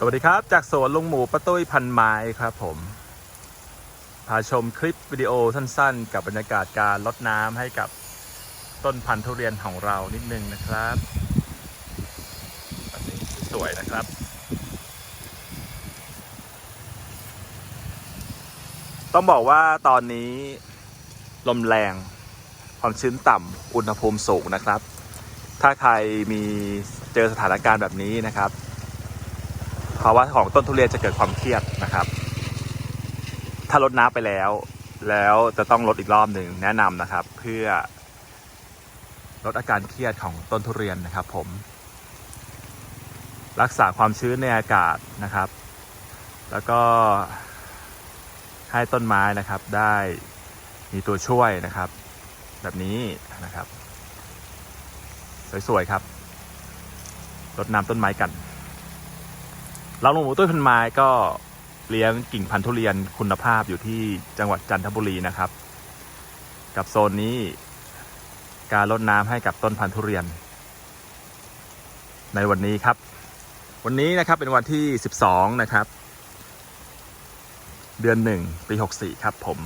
สวัสดีครับ จากสวนลุงหมูป้าตุ้ยพันไม้ครับผม พาชมคลิปวิดีโอสั้นๆ กับบรรยากาศการลดน้ำให้กับต้นพันธุ์ทุเรียนของเรานิดนึงนะครับอันนี้สวยนะครับ ต้องบอกว่าตอนนี้ลมแรง ความชื้นต่ำอุณหภูมิสูงนะครับ ถ้าใครมีเจอสถานการณ์แบบนี้นะครับ ภาวะของต้นทุเรียนจะเกิดความเครียดนะครับ ถ้าลดน้ำไปแล้ว แล้วจะต้องลดอีกรอบหนึ่งแนะนำนะครับ เพื่อลดอาการเครียดของต้นทุเรียนนะครับ ผม รักษาความชื้นในอากาศนะครับ แล้วก็ให้ต้นไม้นะครับได้มีตัวช่วยนะครับ แบบนี้นะครับ สวยๆครับรดน้ำต้นไม้กัน เราลงหมูต้นพันไม้ก็เลี้ยงกิ่งพันธุ์ทุเรียนคุณภาพอยู่ที่จังหวัดจันทบุรีนะครับ กับโซนนี้การรดน้ำให้กับต้นพันธุ์ทุเรียน ในวันนี้ครับ วันนี้นะครับเป็นวันที่ 12 นะครับ เดือนหนึ่งปี 64 ครับผม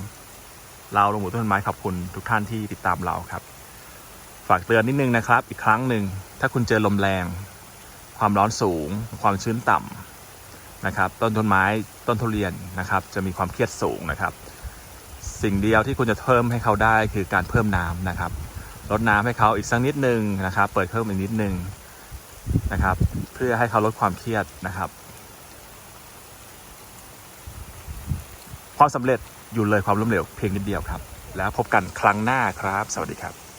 เราลงหมูต้นไม้ขอบคุณทุกท่านที่ติดตามเราครับ ฝากเตือนนิดนึงนะครับ อีกครั้งหนึ่งถ้าคุณเจอลมแรง ความร้อนสูง ความชื้นต่ำ นะครับ ต้นต้นไม้ต้นทุเรียนนะครับ จะมีความเครียดสูงนะครับ สิ่งเดียวที่คุณจะเพิ่มให้เขาได้คือการเพิ่มน้ำนะครับ ลดน้ำให้เขาอีกสักนิดนึงนะครับ เปิดเพิ่มอีกนิดนึงนะครับ เพื่อให้เขาลดความเครียดนะครับความสำเร็จอยู่เลยความล้มเหลวเพียงนิดเดียวครับ แล้วพบกันครั้งหน้าครับ สวัสดีครับ